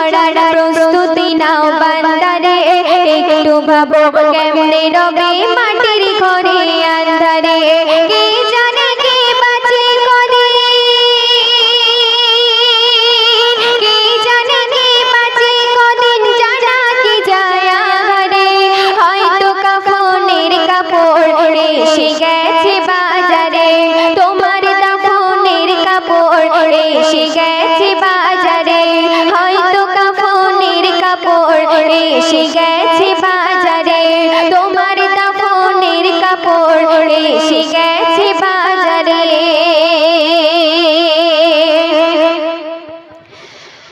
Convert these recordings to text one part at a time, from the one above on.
ছড়ার প্রস্তুতি নাও বান্দারে। একটু ভাবো কেমনে রবে মাটির করে এসে গেছে বাজারে।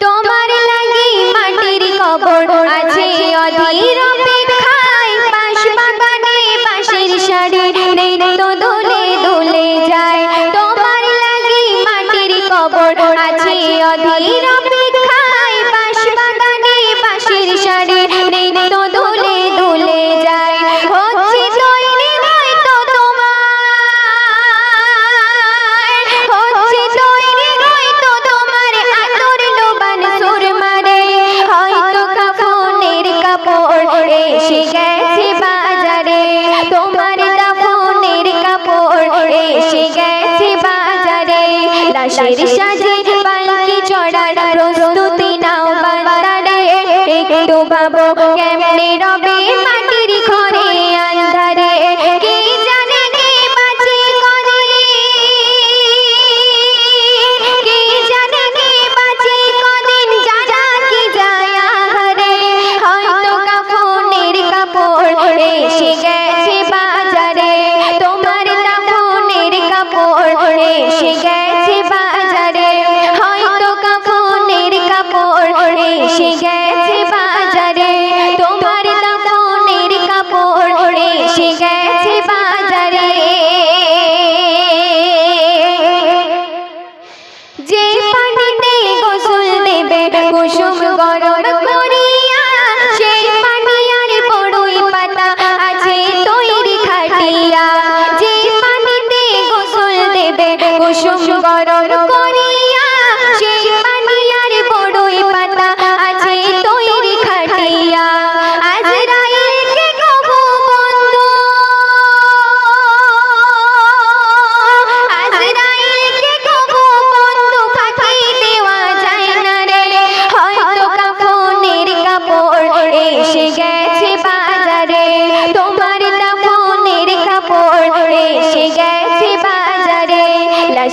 তোমার লাগি মাটির কবর আছে অধীর এসে গেছে বাজারে। তোমার দাফনের কাপড় এসে গেছে বাজারে। লাশের সাজে পালকি চড়ার প্রস্তুতি নাও বাজারে একটু ভাবো কেমনে রবে বরণ করে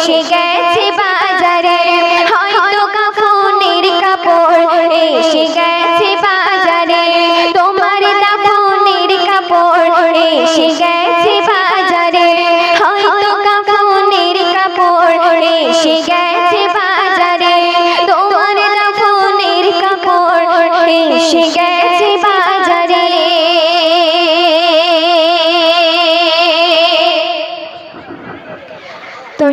এসে গেছে বাজারে, হয়তো কাপড়ের কাপড়। এসে গেছে বাজারে, তোমার দাফনের কাপড়। এসে গেছে বাজারে, হয়তো কাপড়ের কাপড়। এসে গেছে বাজারে, তোমার দাফনের কাপড়। এসে গেছে বাজারে। তো